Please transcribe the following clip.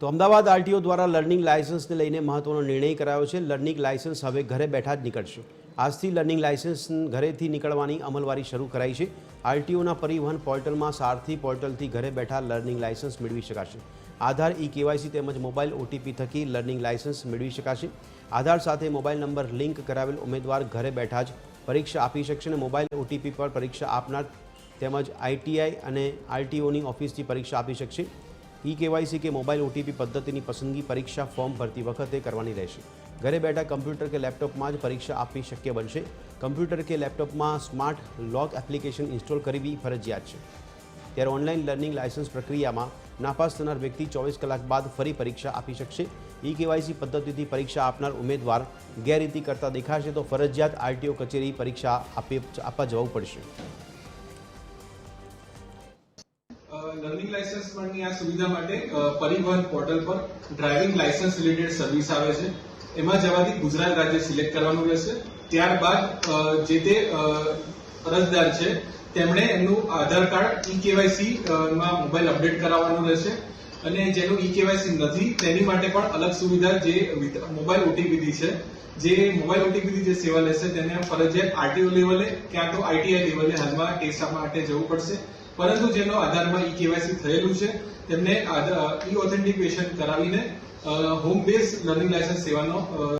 તો અમદાવાદ આરટીઓ દ્વારા લર્નિંગ લાયસન્સને લઈને મહત્વનો નિર્ણય કરાયો છે. લર્નિંગ લાયસન્સ હવે ઘરે બેઠા જ નીકળશે. આજથી લર્નિંગ લાયસન્સ ઘરેથી નીકળવાની અમલવારી શરૂ કરાઈ છે. આરટીઓના પરિવહન પોર્ટલમાં સારથી પોર્ટલથી ઘરે બેઠા લર્નિંગ લાયસન્સ મેળવી શકાશે. આધાર, ઈ કેવાયસી તેમજ મોબાઈલ ઓટીપી થકી લર્નિંગ લાયસન્સ મેળવી શકાશે. આધાર સાથે મોબાઈલ નંબર લિંક કરાવેલ ઉમેદવાર ઘરે બેઠા જ પરીક્ષા આપી શકશે અને મોબાઈલ ઓટીપી પર પરીક્ષા આપનાર તેમજ આઈટીઆઈ અને આરટીઓની ઓફિસથી પરીક્ષા આપી શકશે. ઈ કેવાયસી કે મોબાઈલ ઓટીપી પદ્ધતિની પસંદગી પરીક્ષા ફોર્મ ભરતી વખતે કરવાની રહેશે. ઘરે બેઠા કમ્પ્યુટર કે લેપટોપમાં જ પરીક્ષા આપવી શક્ય બનશે. કમ્પ્યુટર કે લેપટોપમાં સ્માર્ટ લોક એપ્લિકેશન ઇન્સ્ટોલ કરવી ફરજિયાત છે. ત્યારે ઓનલાઈન લર્નિંગ લાયસન્સ પ્રક્રિયામાં નાપાસ થનાર વ્યક્તિ ચોવીસ કલાક બાદ ફરી પરીક્ષા આપી શકશે. ઈ કેવાયસી પદ્ધતિથી પરીક્ષા આપનાર ઉમેદવાર ગેરરીતિ કરતા દેખાશે તો ફરજિયાત આરટીઓ કચેરી પરીક્ષા આપી આપવા જવું પડશે. લર્નિંગ લાયસન્સ પરની આ સુવિધા માટે પરિવહન પોર્ટલ પર ડ્રાઇવિંગ લાયસન્સ રિલેટેડ સર્વિસ આવે છે. એમાં જવાથી ગુજરાત રાજ્ય સિલેક્ટ કરવાનું રહેશે. ત્યારબાદ જે તે અરજદાર છે, તેમણે એમનું આધાર કાર્ડ, ઈ કેવાયસી માં મોબાઈલ અપડેટ કરાવવાનું રહેશે. અને જેનું ઈ કેવાયસી નથી, તેની માટે પણ અલગ સુવિધા જે મોબાઈલ ઓટીપી છે. જે મોબાઈલ ઓટીપી જે સેવા લેશે, તેને ફરજિયાત આરટીઓ લેવલે ક્યાં તો આઈટીઆઈ લેવલે હાલમાં ટેસ્ટ માટે જવું પડશે. પરંતુ જેનો આધારમાં ઈ કેવાયસી થયેલું છે, તેમને ઈ ઓથેન્ટિકેશન કરાવીને હોમ બેઝ લર્નિંગ લાયસન્સ સેવાનો